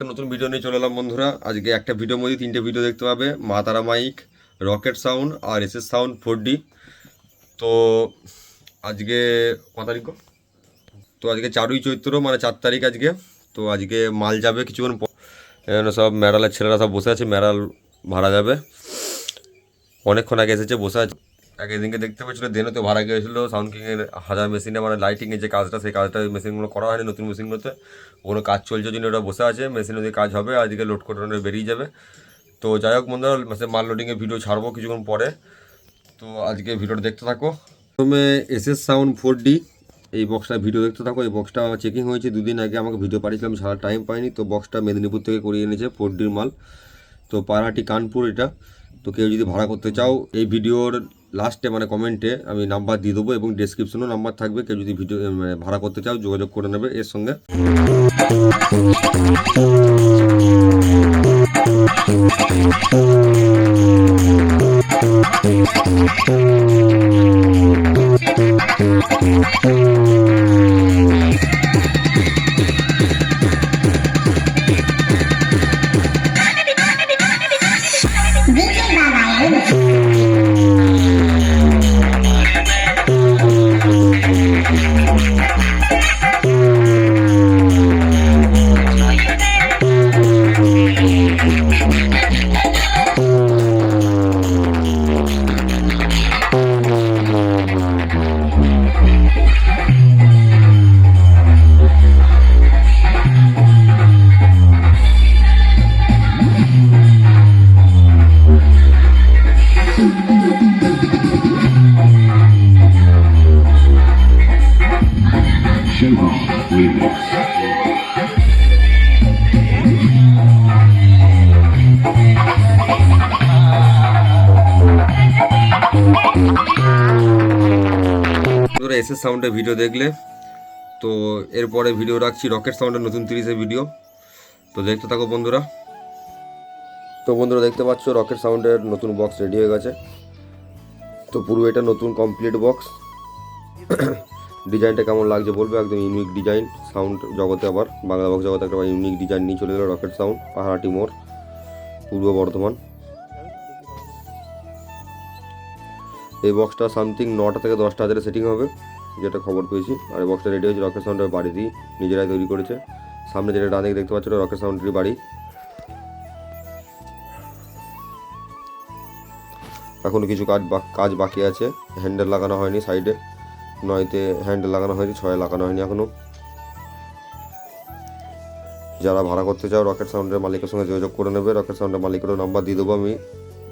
নতুন ভিডিও নিয়ে চলে এলাম বন্ধুরা। আজকে একটা ভিডিওর মধ্যে তিনটে ভিডিও দেখতে পাবে। Maa Tara mike rocket sound আর S S sound four D তো আজকে ক তারিখ তো আজকে চারই চৈত্র মানে চার তারিখ আজকে। তো আজকে মাল যাবে কিছুক্ষণ সব ম্যারালের ছেলেরা সব বসে আছে ম্যারাল ভাড়া যাবে। অনেকক্ষণ আগে এসেছে, বসে আছে। আগে দিনকে দেখতে পাচ্ছিল দেনে তো ভাড়া গিয়েছিল সাউন্ড কিংয়ের হাজার মেশিনে মানে লাইটিংয়ের যে কাজটা, সেই কাজটা ওই মেশিনগুলো করা হয়নি, নতুন মেশিনগুলোতে ওগুলো কাজ চলছে জন্য ওরা বসে আছে মেশিনে দিয়ে কাজ হবে, আজকে লোড করে বেরিয়ে যাবে। তো যাই হোক বন্ধুরা মানে মাল লোডিংয়ের ভিডিও ছাড়বো কিছুক্ষণ পরে। তো আজকে ভিডিওটা দেখতে থাকো। প্রথমে S S sound four D এই বক্সটা ভিডিও দেখতে থাকো। এই বক্সটা আমার চেকিং হয়েছে, দুদিন আগে আমাকে ভিডিও পাঠিয়েছিলাম, সারা টাইম পাইনি। তো বক্সটা মেদিনীপুর থেকে করিয়ে এনেছে ফোর ডির মাল। তো পাড়াটি কানপুর এটা। তো কেউ যদি ভাড়া করতে চাও, এই ভিডিওর লাস্টে মানে কমেন্টে আমি নাম্বার দিয়ে দেবো এবং ডিসক্রিপশনও নাম্বার থাকবে। কেউ যদি ভিডিও মানে ভাড়া করতে চাও, যোগাযোগ করে নেবে এর সঙ্গে। Showroom তোরা এস এস সাউন্ডের ভিডিও দেখলে, তো এরপরে ভিডিও রাখছি রকেট সাউন্ডের নতুন তিরিশের ভিডিও তো দেখতে থাকো বন্ধুরা। তো বন্ধুরা, দেখতে পাচ্ছ রকেট সাউন্ডের নতুন বক্স রেডি হয়ে গেছে। তো পুরো এটা নতুন কমপ্লিট বক্স ডিজাইনটা কেমন লাগছে বলবে? একদম ইউনিক ডিজাইন সাউন্ড জগতে আবার বাংলা বক্স জগতে একটা ইউনিক ডিজাইন নিয়ে চলে গেলো রকেট সাউন্ড পাহাড়াটি মোড়, পূর্ব বর্ধমান। এই বক্সটা সামথিং নটা থেকে দশটা হাজারে সেটিং হবে, যেটা খবর পেয়েছি। আর এই বক্সটা রেডি হয়েছে রকেট সাউন্ডের বাড়ি দিয়ে নিজেরাই তৈরি করেছে। সামনে যেটা ডান দিকে দেখতে পাচ্ছ ওটা রকেট সাউন্ডেরই বাড়ি। এখনও কিছু কাজ কাজ বাকি আছে হ্যান্ডেল লাগানো হয়নি সাইডে নয়তে হ্যান্ডেল লাগানো হয়নি ছয়ে লাগানো হয়নি এখনও যারা ভাড়া করতে চাও রকেট সাউন্ডের মালিকের সঙ্গে যোগাযোগ করে নেবে। রকেট সাউন্ডের মালিকেরও নাম্বার দিয়ে দেবো আমি।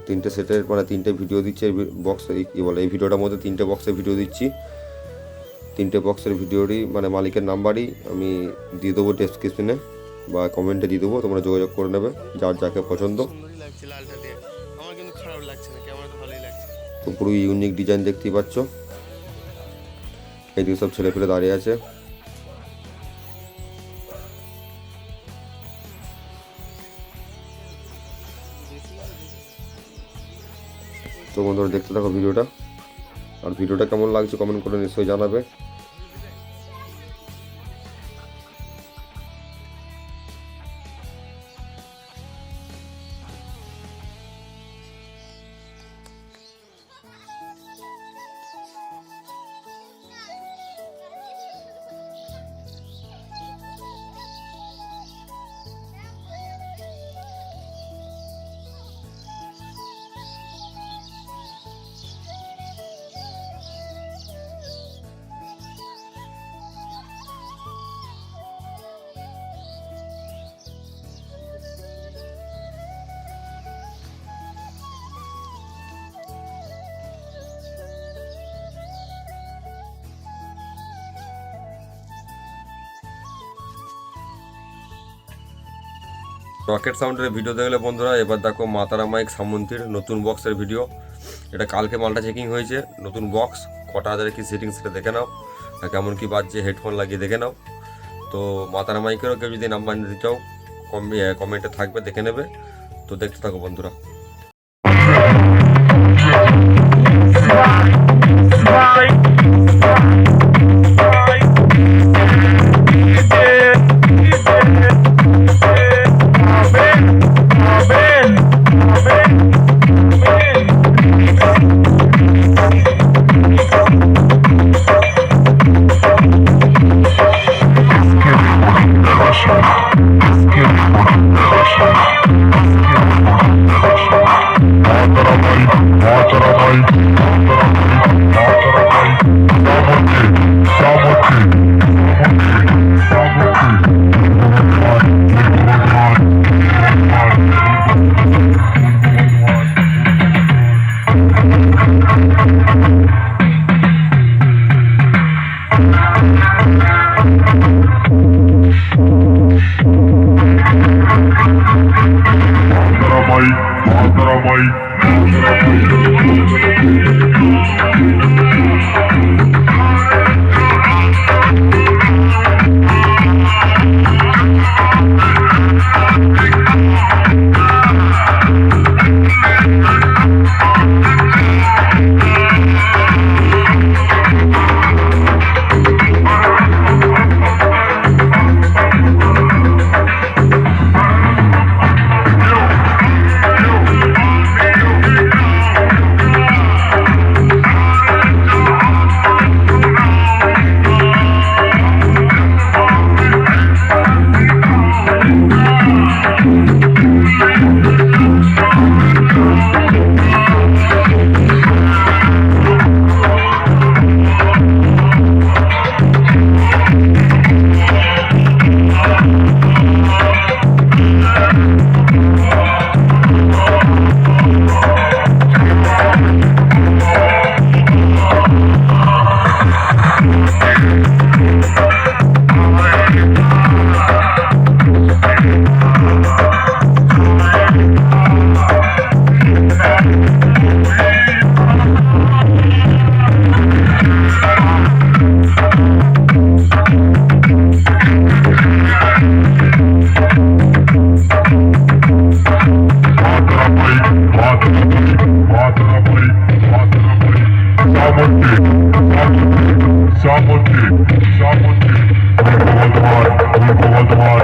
তিনটে সেটের মানে তিনটে ভিডিও দিচ্ছি এই বক্স এই কী বলে এই ভিডিওটার মধ্যে তিনটে বক্সের ভিডিও দিচ্ছি। তিনটে বক্সের ভিডিওরই মানে মালিকের নাম্বারই আমি দিয়ে দেবো ডেসক্রিপশনে বা কমেন্টে দিয়ে দেবো তোমরা যোগাযোগ করে নেবে যার যাকে পছন্দ। তো পুরো ইউনিক ডিজাইন দেখতেই পাচ্ছ। এইদিকে সব ছেলে ফেলে দাঁড়িয়ে আছে। তো বন্ধুরা দেখতে থাকো ভিডিওটা। আর ভিডিওটা কেমন লাগছে কমেন্ট করে নিশ্চয়ই জানাবে। রকেট সাউন্ডের ভিডিও দেখলে বন্ধুরা, এবার দেখো মাতারা মাইক সামন্তীর নতুন বক্সের ভিডিও এটা কালকে মালটা চেকিং হয়েছে, নতুন বক্স কটা হাজারে কি সেটিং সেটা দেখে নাও। কেমন কি বাজছে হেডফোন লাগিয়ে দেখে নাও। তো মাতারা মাইকেরও কেউ যদি নাম্বার নিতে চাও কমেন্টে থাকবে, দেখে নেবে। তো দেখতে থাকো বন্ধুরা। Madrabai, Madrabai, Madrabai. sabote, sabote. We go on the run, we go on the run.